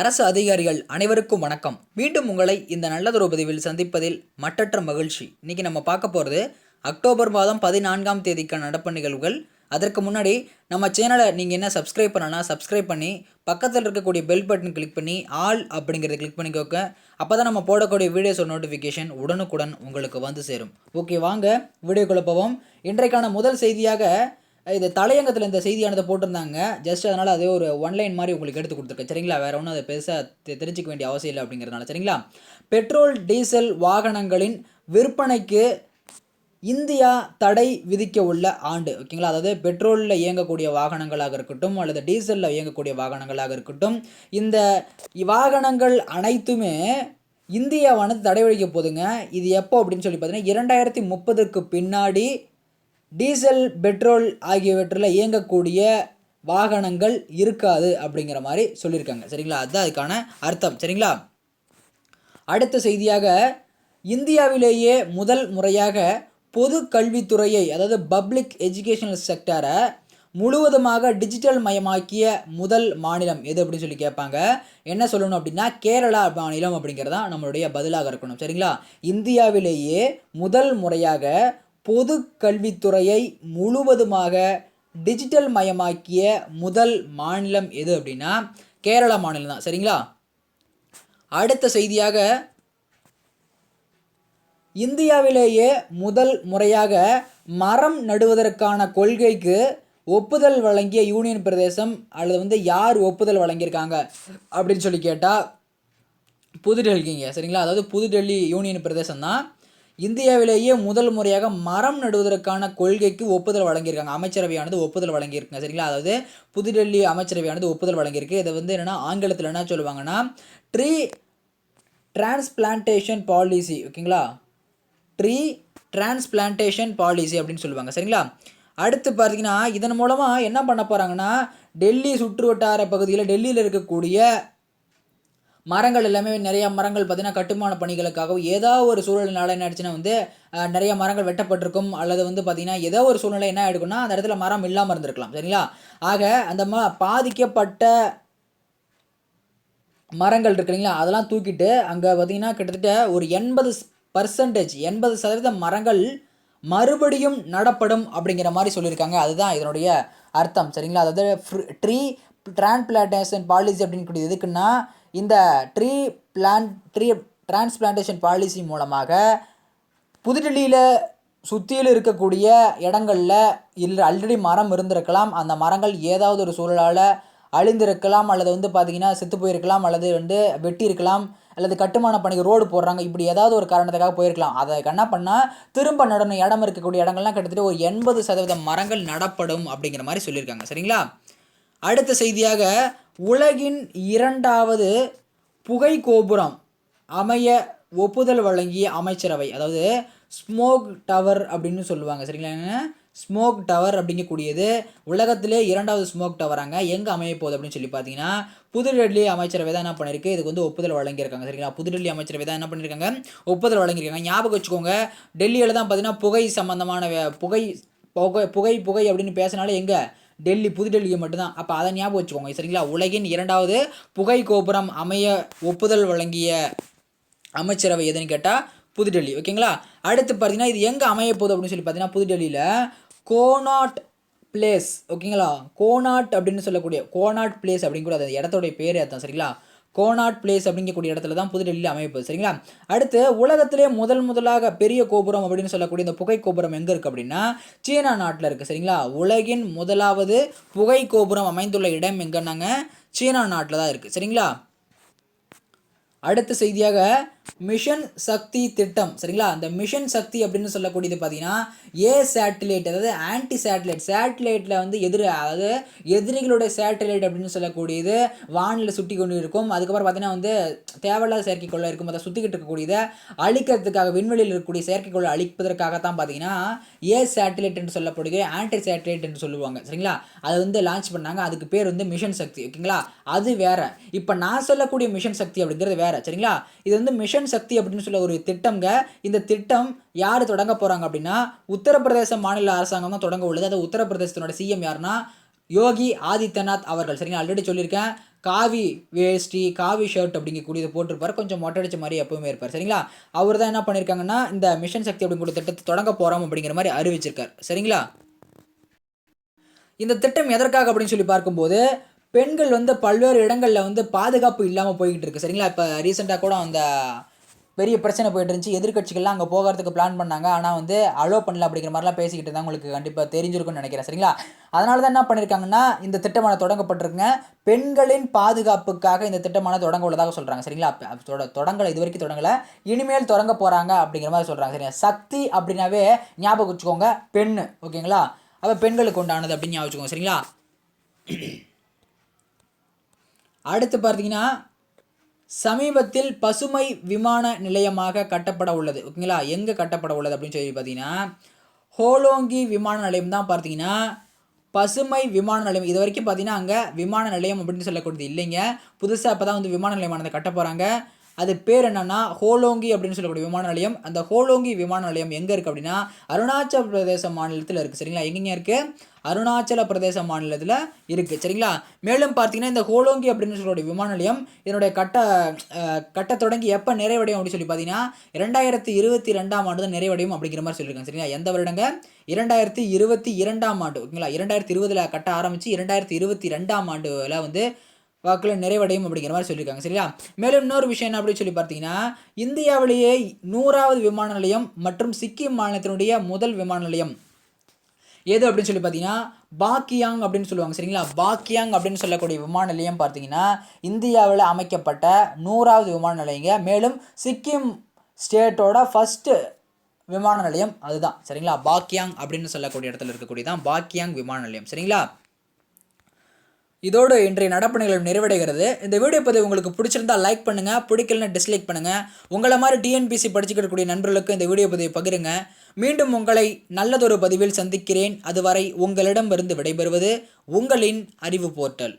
அரசு அதிகாரிகள் அனைவருக்கும் வணக்கம். மீண்டும் உங்களை இந்த நல்லதொரு பதிவில் சந்திப்பதில் மட்டற்ற மகிழ்ச்சி. இன்னைக்கு நம்ம பார்க்க போகிறது அக்டோபர் மாதம் பதினான்காம் தேதிக்கான நடப்பு நிகழ்வுகள். அதற்கு முன்னாடி நம்ம சேனலை நீங்கள் என்ன சப்ஸ்கிரைப் பண்ணலாம் சப்ஸ்கிரைப் பண்ணி பக்கத்தில் இருக்கக்கூடிய பெல் பட்டன் கிளிக் பண்ணி ஆல் அப்படிங்கிறத கிளிக் பண்ணிக்கோங்க. அப்போ தான் நம்ம போடக்கூடிய வீடியோஸோட நோட்டிஃபிகேஷன் உடனுக்குடன் உங்களுக்கு வந்து சேரும். ஓகே வாங்க வீடியோ போவோம். இன்றைக்கான முதல் செய்தியாக இது தலையங்கத்தில் இந்த செய்தியானதை போட்டிருந்தாங்க. ஜஸ்ட் அதனால் அதே ஒரு ஒன்லைன் மாதிரி உங்களுக்கு எடுத்து கொடுத்துருக்கேன். சரிங்களா? வேறு ஒன்றும் அதை பெருசாக தெரிஞ்சிக்க வேண்டிய அவசியம் இல்லை அப்படிங்கிறதுனால. சரிங்களா? பெட்ரோல் டீசல் வாகனங்களின் விற்பனைக்கு இந்தியா தடை விதிக்க உள்ள ஆண்டு. ஓகேங்களா? அதாவது பெட்ரோலில் இயங்கக்கூடிய வாகனங்களாக இருக்கட்டும் அல்லது டீசலில் இயங்கக்கூடிய வாகனங்களாக இருக்கட்டும் இந்த வாகனங்கள் அனைத்துமே இந்தியாவானது தடை விதிக்க போதுங்க இது எப்போ அப்படின்னு சொல்லி பார்த்தீங்கன்னா இரண்டாயிரத்தி முப்பதுக்கு பின்னாடி டீசல் பெட்ரோல் ஆகியவற்றில் இயங்கக்கூடிய வாகனங்கள் இருக்காது அப்படிங்கிற மாதிரி சொல்லியிருக்காங்க. சரிங்களா? அதுதான் அதுக்கான அர்த்தம். சரிங்களா? அடுத்த செய்தியாக இந்தியாவிலேயே முதல் முறையாக பொது கல்வித்துறையை அதாவது பப்ளிக் எஜுகேஷனல் செக்டரை முழுவதுமாக டிஜிட்டல் மயமாக்கிய முதல் மாநிலம் எது அப்படின்னு சொல்லி கேட்பாங்க. என்ன சொல்லணும் அப்படின்னா கேரளா மாநிலம் அப்படிங்கிறது தான் நம்மளுடைய பதிலாக இருக்கணும். சரிங்களா? இந்தியாவிலேயே முதல் முறையாக பொது கல்வித்துறையை முழுவதுமாக டிஜிட்டல் மயமாக்கிய முதல் மாநிலம் எது அப்படின்னா கேரளா மாநிலம் தான். சரிங்களா? அடுத்த செய்தியாக இந்தியாவிலேயே முதல் முறையாக மரம் நடுவதற்கான கொள்கைக்கு ஒப்புதல் வழங்கிய யூனியன் பிரதேசம் அல்லது வந்து யார் ஒப்புதல் வழங்கியிருக்காங்க அப்படின்னு சொல்லி கேட்டால் புதுடெல்லிங்க. சரிங்களா? அதாவது புதுடெல்லி யூனியன் பிரதேசம் தான். இந்தியாவிலேயே முதல் முறையாக மரம் நடுவதற்கான கொள்கைக்கு ஒப்புதல் வழங்கியிருக்காங்க. அமைச்சரவையானது ஒப்புதல் வழங்கியிருக்குங்க சரிங்களா? அதாவது புதுடெல்லி அமைச்சரவையானது ஒப்புதல் வழங்கியிருக்கு. இதை வந்து என்னென்னா ஆங்கிலத்தில் என்ன சொல்லுவாங்கன்னா ட்ரீ டிரான்ஸ்பிளான்டேஷன் பாலிசி ஓகேங்களா? ட்ரீ டிரான்ஸ்பிளான்டேஷன் பாலிசி அப்படின்னு சொல்லுவாங்க சரிங்களா? அடுத்து பார்த்தீங்கன்னா இதன் மூலமாக என்ன பண்ண போகிறாங்கன்னா டெல்லி சுற்று வட்டார பகுதியில் டெல்லியில் இருக்கக்கூடிய மரங்கள் எல்லாமே நிறைய மரங்கள் பார்த்திங்கன்னா கட்டுமான பணிகளுக்காகவும் ஏதோ ஒரு சூழல்னால என்ன ஆயிடுச்சுன்னா வந்து நிறைய மரங்கள் வெட்டப்பட்டிருக்கும். அல்லது வந்து பார்த்திங்கன்னா ஏதோ ஒரு சூழ்நிலை என்ன ஆகிடுக்குன்னா அந்த இடத்துல மரம் இல்லாமல் இருந்திருக்கலாம். சரிங்களா? ஆக அந்த ம பாதிக்கப்பட்ட மரங்கள் இருக்கு இல்லைங்களா? அதெல்லாம் தூக்கிட்டு அங்கே பார்த்தீங்கன்னா கிட்டத்தட்ட ஒரு எண்பது பர்சன்டேஜ் எண்பது சதவீத மரங்கள் மறுபடியும் நடப்படும் அப்படிங்கிற மாதிரி சொல்லியிருக்காங்க. அதுதான் இதனுடைய அர்த்தம். சரிங்களா? அதாவது ட்ரீ டிரான்ஸ்பிளான்டேஷன் பாலிசி அப்படின்னு கூடிய எதுக்குன்னா இந்த tree plan tree transplantation policy மூலமாக புதுடெல்லியில் சுற்றியில் இருக்கக்கூடிய இடங்களில் இல்லை ஆல்ரெடி மரம் இருந்திருக்கலாம். அந்த மரங்கள் ஏதாவது ஒரு சூழலால் அழிந்திருக்கலாம். அல்லது வந்து பார்த்தீங்கன்னா செத்து போயிருக்கலாம். அல்லது வந்து வெட்டியிருக்கலாம். அல்லது கட்டுமான பணிக்கு ரோடு போடுறாங்க. இப்படி ஏதாவது ஒரு காரணத்துக்காக போயிருக்கலாம். அதை என்ன பண்ணால் திரும்ப நடணும். இடம் இருக்கக்கூடிய இடங்கள்லாம் கிட்டத்தட்ட ஒரு எண்பது சதவீதம் மரங்கள் நடப்படும் அப்படிங்கிற மாதிரி சொல்லியிருக்காங்க. சரிங்களா? அடுத்த செய்தியாக உலகின் இரண்டாவது புகை கோபுரம் அமைய ஒப்புதல் வழங்கிய அமைச்சரவை அதாவது ஸ்மோக் டவர் அப்படின்னு சொல்லுவாங்க சரிங்களா? ஸ்மோக் டவர் அப்படிங்கக்கூடியது உலகத்திலே இரண்டாவது ஸ்மோக் டவராங்க எங்கே அமைய போகுது அப்படின்னு சொல்லி பார்த்தீங்கன்னா புதுடெல்லி அமைச்சரவை தான் என்ன பண்ணியிருக்கு இதுக்கு வந்து ஒப்புதல் வழங்கியிருக்காங்க சரிங்களா? புதுடெல்லி அமைச்சரவை தான் என்ன பண்ணியிருக்காங்க? ஒப்புதல் வழங்கியிருக்காங்க. ஞாபகம் வச்சுக்கோங்க டெல்லியில் தான் பார்த்தீங்கன்னா புகை சம்பந்தமான வே- புகை புகை புகை புகை அப்படின்னு பேசினாலே எங்கே? டெல்லி புதுடெல்லியை மட்டும்தான். அப்போ அதை ஞாபகம் வச்சுக்கோங்க சரிங்களா? உலகின் இரண்டாவது புகை கோபுரம் அமைய ஒப்புதல் வழங்கிய அமைச்சரவை எதுன்னு கேட்டால் புதுடெல்லி. ஓகேங்களா? அடுத்து பார்த்தீங்கன்னா இது எங்கே அமைய போகுது அப்படின்னு சொல்லி பார்த்தீங்கன்னா புதுடெல்லியில் கோனாட் பிளேஸ். ஓகேங்களா? கோனாட் அப்படின்னு சொல்லக்கூடிய கோனாட் பிளேஸ் அப்படின்னு கூட அது இடத்தோடைய பேர் அதான் சரிங்களா? கோனாட் பிளேஸ் அப்படிங்கக்கூடிய இடத்துல தான் புதுடெல்லியில் அமையப்போகுது சரிங்களா? அடுத்து உலகத்திலே முதல் முதலாக பெரிய கோபுரம் அப்படின்னு சொல்லக்கூடிய இந்த புகை கோபுரம் எங்கே இருக்குது அப்படின்னா சீனா நாட்டில் இருக்குது சரிங்களா? உலகின் முதலாவது புகை கோபுரம் அமைந்துள்ள இடம் எங்கன்னாங்க? சீனா நாட்டில் தான் இருக்குது சரிங்களா? அடுத்த செய்தியாக மிஷன் சக்தி திட்டம் சரிங்களா? அந்த மிஷன் சக்தி அப்படின்னு சொல்லக்கூடியது பார்த்தீங்கன்னா ஏ சேட்டிலைட் அதாவது ஆன்டி சேட்டிலைட் சேட்டிலைட்டில் வந்து எதிர் அதாவது எதிரிகளுடைய சேட்டிலைட் அப்படின்னு சொல்லக்கூடியது வானில் சுட்டி கொண்டு இருக்கும் அதுக்கப்புறம் பார்த்தீங்கன்னா வந்து தேவையில்லாத செயற்கைக்கோள் இருக்கும். அதை சுற்றிக்கிட்டு இருக்கக்கூடியதை அழிக்கிறதுக்காக விண்வெளியில் இருக்கக்கூடிய செயற்கைக்கோளை அழிப்பதற்காகத்தான் பார்த்தீங்கன்னா ஏ சேட்டிலைட் என்று சொல்லக்கூடிய ஆன்டி சேட்டிலைட் என்று சொல்லுவாங்க சரிங்களா? அது வந்து லான்ச் பண்ணாங்க. அதுக்கு பேர் வந்து மிஷன் சக்தி ஓகேங்களா? அது வேற. இப்போ நான் சொல்லக்கூடிய மிஷன் சக்தி அப்படிங்கிறது வேற சரிங்களா? இது வந்து மிஷன் மிஷன் சக்தி அப்படின்னு சொல்ல ஒரு திட்டம்ங்க. இந்த திட்டம் யார் தொடங்க போகிறாங்க அப்படின்னா உத்தரப்பிரதேச மாநில அரசாங்கம் தான் தொடங்க உள்ளது. அது உத்தரப்பிரதேசத்தினோட சிஎம் யாருன்னா யோகி ஆதித்யநாத் அவர்கள். சரிங்களா? ஆல்ரெடி சொல்லியிருக்கேன். காவி வேஷ்டி காவி ஷர்ட் அப்படிங்கக்கூடியது போட்டிருப்பார். கொஞ்சம் மொட்டடிச்ச மாதிரி எப்பவுமே இருப்பார். சரிங்களா? அவர் தான் என்ன பண்ணியிருக்காங்கன்னா இந்த மிஷன் சக்தி அப்படிங்கிற திட்டத்தை தொடங்க போகிறோம் அப்படிங்கிற மாதிரி அறிவிச்சிருக்கார். சரிங்களா? இந்த திட்டம் எதற்காக அப்படின்னு சொல்லி பார்க்கும்போது பெண்கள் வந்து பல்வேறு இடங்களில் வந்து பாதுகாப்பு இல்லாமல் போய்கிட்டு இருக்கு. சரிங்களா? இப்போ ரீசெண்டாக கூட அந்த பெரிய பிரச்சனை போயிட்டு இருந்துச்சு. எதிர்க்கட்சிகள்லாம் அங்கே போகிறதுக்கு பிளான் பண்ணாங்க. ஆனால் வந்து அலோ பண்ணல அப்படிங்கிற மாதிரிலாம் பேசிக்கிட்டு தான் உங்களுக்கு கண்டிப்பாக தெரிஞ்சிருக்கும்னு நினைக்கிறேன். சரிங்களா? அதனால தான் என்ன பண்ணியிருக்காங்கன்னா இந்த திட்டமான தொடங்கப்பட்டிருக்குங்க. பெண்களின் பாதுகாப்புக்காக இந்த திட்டமான தொடங்க உள்ளதாக சொல்கிறாங்க சரிங்களா தொட தொடங்கலை. இது வரைக்கும் தொடங்கலை. இனிமேல் தொடங்க போகிறாங்க அப்படிங்கிற மாதிரி சொல்கிறாங்க சரிங்களா? சக்தி அப்படின்னாவே ஞாபகம் வச்சுக்கோங்க. பெண் ஓகேங்களா? அப்போ பெண்களுக்கு உண்டானது அப்படின்னு ஞாபகம் வச்சுக்கோங்க. சரிங்களா? அடுத்து பார்த்தீங்கன்னா சமீபத்தில் பசுமை விமான நிலையமாக கட்டப்பட உள்ளது. ஓகேங்களா? எங்கே கட்டப்பட உள்ளது அப்படின்னு சொல்லி பார்த்தீங்கன்னா ஹோலோங்கி விமான நிலையம் தான் பார்த்தீங்கன்னா பசுமை விமான நிலையம். இது வரைக்கும் பார்த்தீங்கன்னா அங்கே விமான நிலையம் அப்படின்னு சொல்லக்கூடியது இல்லைங்க. புதுசாக இப்போ தான் வந்து விமான நிலையமானது கட்ட போகிறாங்க அது பேர் என்னன்னா ஹோலோங்கி அப்படின்னு சொல்லக்கூடிய விமான நிலையம். அந்த ஹோலோங்கி விமான நிலையம் எங்கே இருக்குது அப்படின்னா அருணாச்சல பிரதேச மாநிலத்தில் இருக்குது சரிங்களா? எங்கெங்க இருக்குது அருணாச்சல பிரதேச மாநிலத்தில் இருக்குது சரிங்களா? மேலும் பார்த்தீங்கன்னா இந்த ஹோலோங்கி அப்படின்னு சொல்லக்கூடிய விமான நிலையம் இதனுடைய கட்ட கட்ட தொடங்கி எப்போ நிறைவடையும் அப்படின்னு சொல்லி பார்த்தீங்கன்னா இரண்டாயிரத்தி இருபத்தி ரெண்டாம் ஆண்டு தான் நிறைவடையும் அப்படிங்கிற மாதிரி சொல்லியிருக்காங்க. சரிங்களா? எந்த வருடங்க? இரண்டாயிரத்தி இருபத்தி இரண்டாம் ஆண்டு. ஓகேங்களா? இரண்டாயிரத்தி இருபதில் கட்ட ஆரம்பித்து இரண்டாயிரத்தி இருபத்தி ரெண்டாம் ஆண்டுல வந்து வாக்கில் நிறைவடையும் அப்படிங்கிற மாதிரி சொல்லியிருக்காங்க. சரியா? மேலும் இன்னொரு விஷயம் என்ன அப்படின்னு சொல்லி பார்த்தீங்கன்னா இந்தியாவிலேயே நூறாவது விமான நிலையம் மற்றும் சிக்கிம் மாநிலத்தினுடைய முதல் விமான நிலையம். எது அப்படின்னு சொல்லி பார்த்தீங்கன்னா பாக்கியாங் அப்படின்னு சொல்லுவாங்க. சரிங்களா? பாக்கியாங் அப்படின்னு சொல்லக்கூடிய விமான நிலையம் பார்த்தீங்கன்னா இந்தியாவில் அமைக்கப்பட்ட நூறாவது விமான நிலையங்க. மேலும் சிக்கிம் ஸ்டேட்டோட ஃபஸ்ட்டு விமான நிலையம் அதுதான். சரிங்களா? பாக்கியாங் அப்படின்னு சொல்லக்கூடிய இடத்துல இருக்கக்கூடியதான் பாக்கியாங் விமான நிலையம். சரிங்களா? இதோடு இன்றைய நடப்பு நிறைவடைகிறது. இந்த வீடியோ பதிவு உங்களுக்கு பிடிச்சிருந்தா லைக் பண்ணுங்கள் பிடிக்கலன்னு டிஸ்லைக் பண்ணுங்கள் உங்களை மாதிரி டிஎன்பிசி படிச்சுக்கிடக்கூடிய நண்பர்களுக்கு இந்த வீடியோ பதிவை பகிருங்க. மீண்டும் உங்களை நல்லதொரு பதிவில் சந்திக்கிறேன். அதுவரை உங்களிடமிருந்து விடைபெறுவது உங்களின் அறிவு போர்ட்டல்.